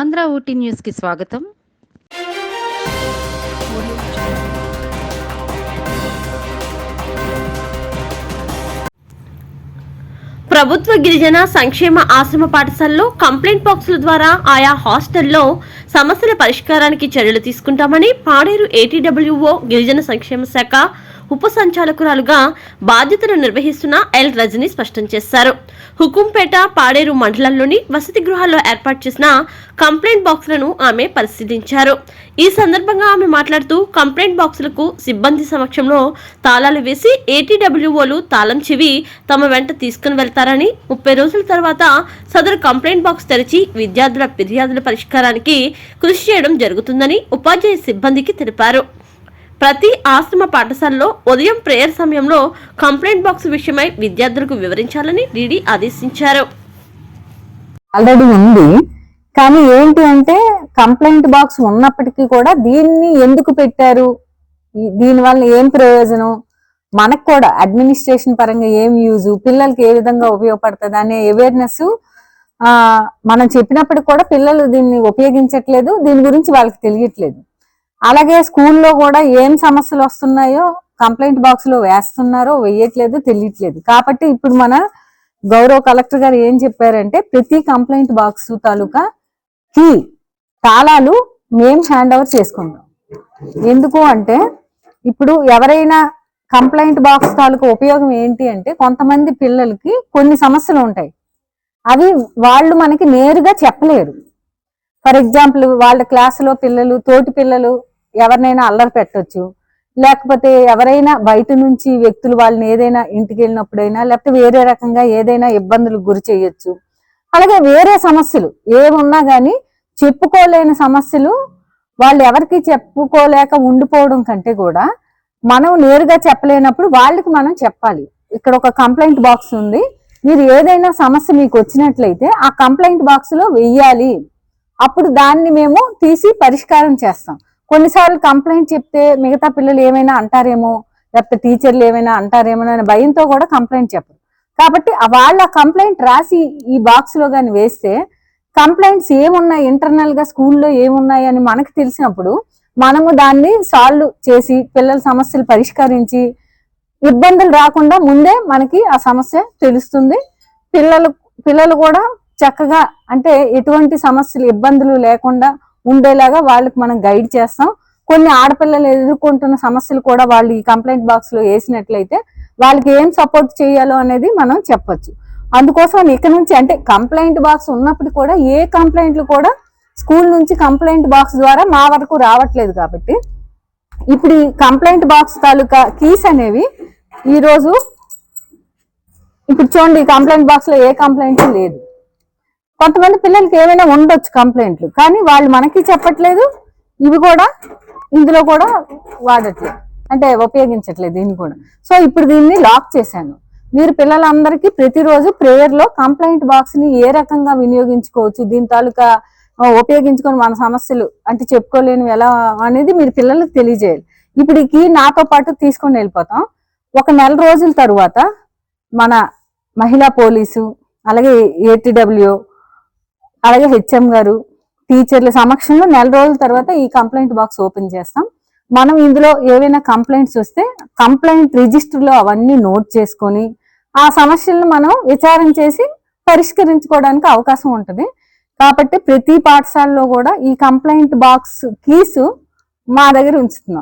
ఆంధ్ర ఊటీ న్యూస్కి స్వాగతం. ప్రభుత్వ గిరిజన సంక్షేమ ఆశ్రమ పాఠశాలలో కంప్లైంట్ బాక్సుల ద్వారా ఆయా హాస్టల్లో సమస్యల పరిష్కారానికి చర్యలు తీసుకుంటామని పాడేరు ఏటీడబ్ల్యూఓ గిరిజన సంక్షేమ శాఖ ఉప సంచాలకురాలుగా బాధ్యతలు నిర్వహిస్తున్న ఎల్ రజని స్పష్టం చేశారు. హుకుంపేట పాడేరు మండలంలోని వసతి గృహాల్లో ఏర్పాటు చేసిన కంప్లైంట్ బాక్సులను ఆమె పరిశీలించారు. ఈ సందర్భంగా ఆమె మాట్లాడుతూ కంప్లైంట్ బాక్సులకు సిబ్బంది సమక్షంలో తాళాలు వేసి ఏటీడబ్ల్యూఓలు తాళం చెవి తమ వెంట తీసుకుని వెళ్తారని ముప్పై రోజుల తర్వాత సదరు కంప్లైంట్ బాక్స్ తెరిచి విద్యార్థుల ఫిర్యాదుల పరిష్కారానికి కృషి చేయడం జరుగుతుందని ఉపాధ్యాయ సిబ్బందికి తెలిపారు. ప్రతి ఆశ్రమ పాఠశాలలో ఉదయం ప్రేయర్ సమయంలో కంప్లైంట్ బాక్స్ విషయమై విద్యార్థులకు వివరించాలని డీడీ ఆదేశించారు. ఆల్రెడీ ఉంది. కానీ ఏంటి అంటే కంప్లైంట్ బాక్స్ ఉన్నప్పటికీ కూడా దీన్ని ఎందుకు పెట్టారు? దీని వల్ల ఏం ప్రయోజనం? మనకు కూడా అడ్మినిస్ట్రేషన్ పరంగా ఏం యూజ్? పిల్లలకి ఏ విధంగా ఉపయోగపడుతుంది అనే అవేర్నెస్ మనం చెప్పినప్పటికి కూడా పిల్లలు దీన్ని ఉపయోగించట్లేదు. దీని గురించి వాళ్ళకి తెలియట్లేదు. అలాగే స్కూల్లో కూడా ఏం సమస్యలు వస్తున్నాయో కంప్లైంట్ బాక్స్లో వేస్తున్నారో వేయట్లేదు తెలియట్లేదు. కాబట్టి ఇప్పుడు మన గౌరవ కలెక్టర్ గారు ఏం చెప్పారంటే ప్రతి కంప్లైంట్ బాక్స్ తాలూకా కీ తాళాలు మేము హ్యాండ్ ఓవర్ చేసుకుంటాం. ఎందుకు అంటే ఇప్పుడు ఎవరైనా కంప్లైంట్ బాక్స్ తాలూకా ఉపయోగం ఏంటి అంటే కొంతమంది పిల్లలకి కొన్ని సమస్యలు ఉంటాయి. అవి వాళ్ళు మనకి నేరుగా చెప్పలేరు. ఫర్ ఎగ్జాంపుల్ వాళ్ళ క్లాసులో పిల్లలు తోటి పిల్లలు ఎవరినైనా అల్లరి పెట్టచ్చు. లేకపోతే ఎవరైనా బయట నుంచి వ్యక్తులు వాళ్ళని ఏదైనా ఇంటికి వెళ్ళినప్పుడైనా లేకపోతే వేరే రకంగా ఏదైనా ఇబ్బందులకు గురి చేయొచ్చు. అలాగే వేరే సమస్యలు ఏమున్నా కానీ చెప్పుకోలేని సమస్యలు వాళ్ళు ఎవరికి చెప్పుకోలేక ఉండిపోవడం కంటే కూడా మనం నేరుగా చెప్పలేనప్పుడు వాళ్ళకి మనం చెప్పాలి. ఇక్కడ ఒక కంప్లైంట్ బాక్స్ ఉంది. మీరు ఏదైనా సమస్య మీకు వచ్చినట్లయితే ఆ కంప్లైంట్ బాక్స్లో వెయ్యాలి. అప్పుడు దాన్ని మేము తీసి పరిష్కారం చేస్తాం. కొన్నిసార్లు కంప్లైంట్ చెప్తే మిగతా పిల్లలు ఏమైనా అంటారేమో లేకపోతే టీచర్లు ఏమైనా అంటారేమో అనే భయంతో కూడా కంప్లైంట్ చెప్పరు. కాబట్టి వాళ్ళ కంప్లైంట్ రాసి ఈ బాక్స్లో కానీ వేస్తే కంప్లైంట్స్ ఏమున్నాయి ఇంటర్నల్గా స్కూల్లో ఏమున్నాయి అని మనకు తెలిసినప్పుడు మనము దాన్ని సాల్వ్ చేసి పిల్లల సమస్యలు పరిష్కరించి ఇబ్బందులు రాకుండా ముందే మనకి ఆ సమస్య తెలుస్తుంది. పిల్లలు పిల్లలు కూడా చక్కగా అంటే ఎటువంటి సమస్యలు ఇబ్బందులు లేకుండా ఉండేలాగా వాళ్ళకి మనం గైడ్ చేస్తాం. కొన్ని ఆడపిల్లలు ఎదుర్కొంటున్న సమస్యలు కూడా వాళ్ళు ఈ కంప్లైంట్ బాక్స్లో వేసినట్లయితే వాళ్ళకి ఏం సపోర్ట్ చేయాలో అనేది మనం చెప్పొచ్చు. అందుకోసం ఇక్కడ నుంచి అంటే కంప్లైంట్ బాక్స్ ఉన్నప్పుడు కూడా ఏ కంప్లైంట్లు కూడా స్కూల్ నుంచి కంప్లైంట్ బాక్స్ ద్వారా మా వరకు రావట్లేదు కాబట్టి. ఇప్పుడు ఈ కంప్లైంట్ బాక్స్ తాలూకా కీస్ అనేవి ఈరోజు ఇప్పుడు చూడండి ఈ కంప్లైంట్ బాక్స్లో ఏ కంప్లైంట్ లేదు. కొంతమంది పిల్లలకి ఏమైనా ఉండొచ్చు కంప్లైంట్లు కానీ వాళ్ళు మనకి చెప్పట్లేదు ఇవి కూడా ఇందులో కూడా వాడట్లేదు. అంటే ఉపయోగించట్లేదు దీన్ని కూడా. సో ఇప్పుడు దీన్ని లాక్ చేశాను. మీరు పిల్లలందరికీ ప్రతిరోజు ప్రేయర్లో కంప్లైంట్ బాక్స్ని ఏ రకంగా వినియోగించుకోవచ్చు దీని తాలూకా ఉపయోగించుకొని మన సమస్యలు అంటే చెప్పుకోలేనివి ఎలా అనేది మీరు పిల్లలకు తెలియజేయాలి. ఇప్పుడు ఈ నాతో పాటు తీసుకొని వెళ్ళిపోతాం. ఒక నెల రోజుల తరువాత మన మహిళా పోలీసు అలాగే ఏటీడబ్ల్యూ అలాగే హెచ్ఎం గారు టీచర్ల సమక్షంలో నెల రోజుల తర్వాత ఈ కంప్లైంట్ బాక్స్ ఓపెన్ చేస్తాం. మనం ఇందులో ఏవైనా కంప్లైంట్స్ వస్తే కంప్లైంట్ రిజిస్టర్లో అవన్నీ నోట్ చేసుకొని ఆ సమస్యలను మనం విచారం చేసి పరిష్కరించుకోవడానికి అవకాశం ఉంటుంది. కాబట్టి ప్రతి పాఠశాలలో కూడా ఈ కంప్లైంట్ బాక్స్ కీస్ మా దగ్గర ఉంచుతున్నాం.